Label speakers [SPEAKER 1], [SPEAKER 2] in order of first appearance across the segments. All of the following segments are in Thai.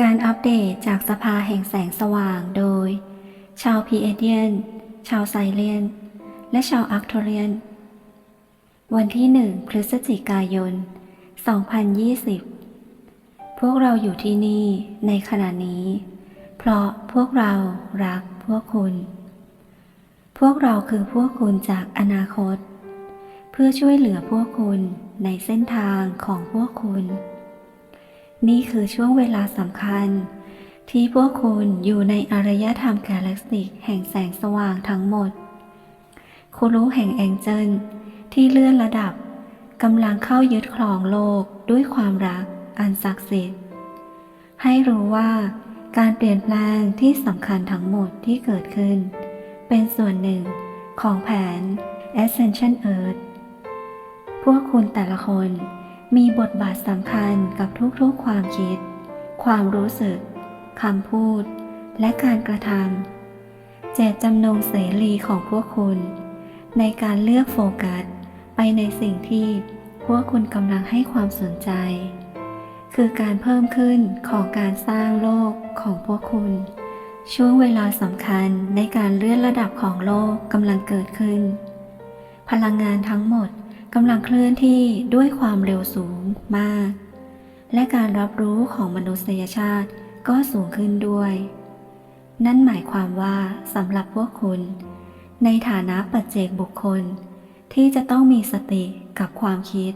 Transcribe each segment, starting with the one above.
[SPEAKER 1] การอัปเดตจากสภาแห่งแสงสว่างโดย ชาวพีเอเดียน ชาวไซเลียน และชาวอักโทเรียน วันที่ 1 พฤศจิกายน 2020 พวกเราอยู่ที่นี่ในขณะนี้ เพราะพวกเรารักพวกคุณ พวกเราคือพวกคุณจากอนาคต เพื่อช่วยเหลือพวกคุณในเส้นทางของพวกคุณ นี่คือช่วงเวลาสำคัญ ที่พวกคุณอยู่ในอารยธรรมกาแล็กซิกแห่งแสงสว่างทั้งหมด คุรู้แห่งแองเจิลที่เลื่อนระดับกำลังเข้ายึดครองโลกด้วยความรักอันศักดิ์สิทธิ์ ให้รู้ว่าการเปลี่ยนแปลงที่สำคัญทั้งหมดที่เกิดขึ้น เป็นส่วนหนึ่งของแผน Ascension Earth พวกคุณแต่ละคน มีบทบาทสำคัญกับทุกๆความคิด ความรู้สึกคำพูด และการกระทำเจตจำนงเสรีของพวกคุณ ในการเลือกโฟกัส ไปในสิ่งที่พวกคุณกำลังให้ความสนใจ คือการเพิ่มขึ้นของการสร้างโลกของพวกคุณ ช่วงเวลาสำคัญในการเลื่อนระดับของโลกกำลังเกิดขึ้น พลังงานทั้งหมด กำลังเคลื่อนที่ด้วยความเร็วสูงมาก และการรับรู้ของมนุษยชาติก็สูงขึ้นด้วย นั่นหมายความว่าสำหรับพวกคุณ ในฐานะปัจเจกบุคคล ที่จะต้องมีสติกับความคิด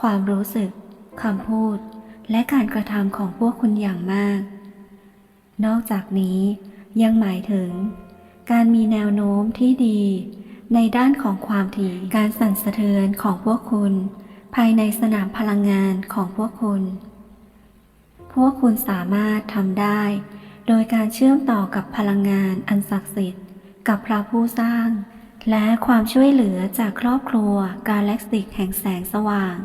[SPEAKER 1] ความรู้สึกคำพูด และการกระทำของพวกคุณอย่างมาก นอกจากนี้ยังหมายถึง การมีแนวโน้มที่ดี ในด้านของความถี่การสั่นสะเทือนของพวกคุณ ภายในสนามพลังงานของพวกคุณ พวกคุณสามารถทำได้ โดยการเชื่อมต่อกับพลังงานอันศักดิ์สิทธิ์ กับพระผู้สร้าง และความช่วยเหลือจากครอบครัวกาแล็กซิกแห่งแสงสว่าง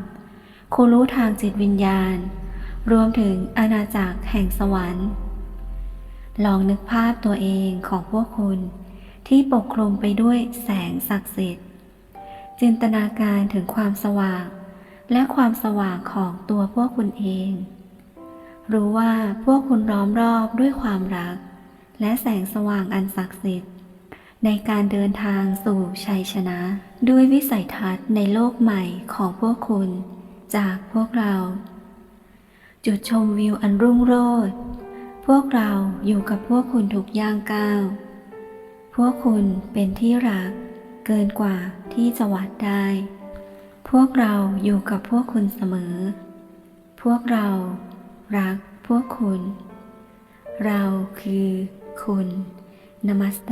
[SPEAKER 1] คูรู้ทางจิตวิญญาณ รวมถึงอาณาจักรแห่งสวรรค์ ลองนึกภาพตัวเองของพวกคุณ ที่ปกคลุมไปด้วยแสงศักดิ์สิทธิ์ จินตนาการถึงความสว่าง และความสว่างของตัวพวกคุณเอง รู้ว่าพวกคุณล้อมรอบด้วยความรัก และแสงสว่างอันศักดิ์สิทธิ์ ในการเดินทางสู่ชัยชนะ ด้วยวิสัยทัศน์ในโลกใหม่ของพวกคุณ จากพวกเรา จุดชมวิวอันรุ่งโรจน์พวกเราอยู่กับพวกคุณทุกย่างก้าว พวกคุณเป็นที่รัก เกินกว่าที่จะวัดได้ พวกเราอยู่กับพวกคุณเสมอ พวกเรารักพวกคุณ เราคือคุณ นมัสเต